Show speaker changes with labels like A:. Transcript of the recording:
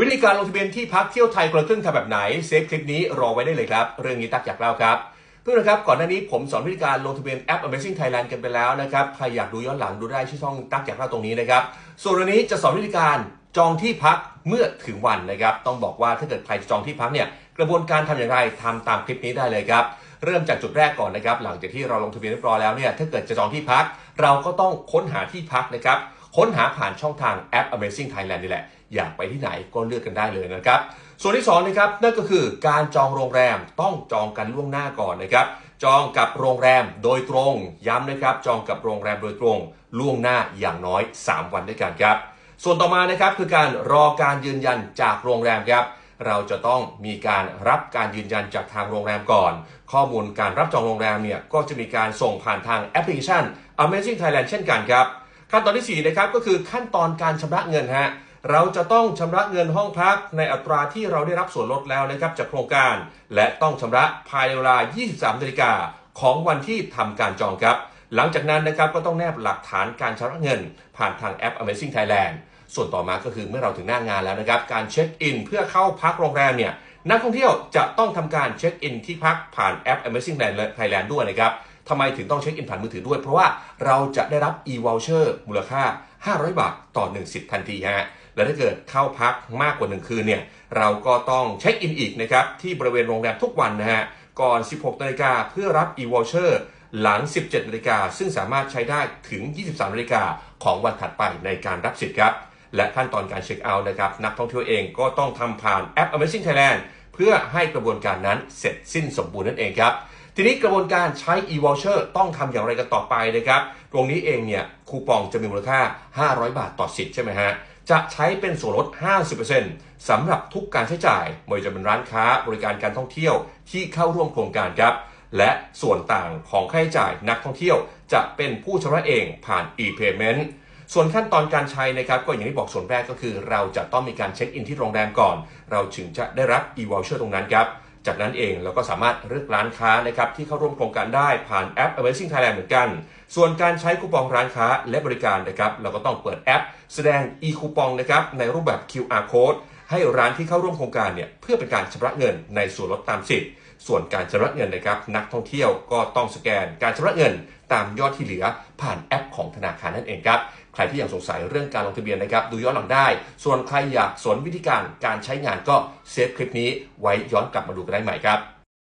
A: วิธีการลงทะเบียนที่พักเที่ยวไทยคนละครึ่งทำแบบไหนเซฟคลิปนี้รอไว้ได้เลยครับ เรื่องนี้ตักอยากเล่าครับเพื่อนนะครับก่อนหน้านี้ผมสอนวิธีการลงทะเบียนแอป Amazing Thailand กันไปแล้วนะครับใครอยากดูย้อนหลังดูได้ที่ช่องตักอยากเล่าตรงนี้นะครับส่วนวันนี้จะสอนวิธีการจองที่พักเมื่อถึงวันนะครับต้องบอกว่าถ้าเกิดใครจะจองที่พักเนี่ยกระบวนการทำอย่างไรทำตามคลิปนี้ได้เลยครับเริ่มจากจุดแรกก่อนนะครับหลังจากที่เราลงทะเบียนเรียบร้อยแล้วเนี่ยถ้าเกิดจะจองที่พัก เราก็ต้องค้นหาที่พักนะครับ ค้นหาผ่านช่องทางแอป Amazing Thailand นี่แหละ อยากไปที่ไหนก็เลือกกันได้เลยนะครับ ส่วนที่2นะครับนั่นก็คือการจองโรงแรมต้องจองกันล่วงหน้าก่อนนะครับ จองกับโรงแรมโดยตรงย้ำนะครับ จองกับโรงแรมโดยตรงล่วงหน้าอย่างน้อย 3 วันด้วยกันครับ ส่วนต่อมานะครับคือการรอการยืนยันจากโรงแรมครับเราจะต้องมีการรับการยืนยันจากทางโรงแรมก่อน ข้อมูลการรับจองโรงแรมเนี่ยก็จะมีการส่งผ่านทางแอปพลิเคชัน Amazing Thailand เช่นกันครับ ขั้นตอนที่4นะครับก็คือขั้นตอนการชำระเงินฮะเราจะต้องชำระเงินห้องพักในอัตราที่เราได้รับส่วนลดแล้วนะครับจากโครงการ และต้องชำระภายในเวลา 23นาฬิกาของวันที่ทำการจองครับ หลังจากนั้นนะครับก็ต้องแนบหลักฐานการชำระเงิน ผ่านทางแอป Amazing Thailand ส่วนต่อมาก็คือเมื่อเราถึงหน้างานแล้วนะครับ การเช็คอินเพื่อเข้าพักโรงแรมเนี่ยนักท่องเที่ยวจะต้องทำการเช็คอินที่พักผ่านแอป Amazing Thailand ด้วยนะครับ ทำไมถึงต้องเช็คอินผ่านมือถือด้วย เพราะว่าเราจะได้รับ e-voucher มูลค่า 500 บาทต่อ1สิทธิ์ทันทีฮะและถ้าเกิดเข้าพักมากกว่า 1 คืนเนี่ยเราก็ต้องเช็คอินอีกนะครับที่บริเวณโรงแรมทุกวันนะฮะก่อน 16นาฬิกาเพื่อรับ e-voucher หลัง 17นาฬิกาซึ่งสามารถใช้ได้ถึง 23นาฬิกาของวันถัดไปในการรับสิทธิ์ครับและขั้นตอนการเช็คเอาท์นะครับนักท่องเที่ยวเองก็ต้องทำผ่านแอป Amazing Thailand เพื่อให้กระบวนการนั้นเสร็จสิ้นสมบูรณ์นั่นเองครับ ทีนี้กระบวนการใช้ e-voucher ต้องทำอย่างไรกันต่อไปนะครับ ตรงนี้เองเนี่ยคูปองจะมีมูลค่า 500 บาทต่อสิทธิ์ใช่ไหมฮะจะใช้เป็นส่วนลด 50%สำหรับทุกการใช้จ่ายไม่ว่าจะเป็นร้านค้าบริการการท่องเที่ยวที่เข้าร่วมโครงการครับ และส่วนต่างของค่าใช้จ่ายนักท่องเที่ยว จะเป็นผู้ชำระเองผ่าน e-payment ส่วนขั้นตอนการใช้นะครับ ก็อย่างที่บอกส่วนแรกก็คือ เราจะต้องมีการเช็คอินที่โรงแรมก่อน เราถึงจะได้รับ e-voucher ตรงนั้นครับ จากนั้นเองเราก็สามารถเลือกร้านค้านะครับที่เข้าร่วมโครงการได้ผ่านแอป Amazing Thailand เหมือนกัน ส่วนการใช้คูปองร้านค้าและบริการนะครับเราก็ต้องเปิดแอป แสดง e คูปองนะครับในรูปแบบ QR code ให้ร้านที่เข้าร่วมโครงการเนี่ยเพื่อเป็นการชำระเงินในส่วนลดตามสิทธิ์ ส่วนการชำระเงินนะครับนักท่องเที่ยวก็ต้องสแกนการชำระเงินตามยอดที่เหลือผ่านแอปของธนาคารนั่นเองครับใครที่ยังสงสัยเรื่องการลงทะเบียนนะครับดูย้อนหลังได้ ส่วนใครอยากสนวิธีการการใช้งานก็เซฟคลิปนี้ไว้ย้อนกลับมาดูกันได้ใหม่ครับ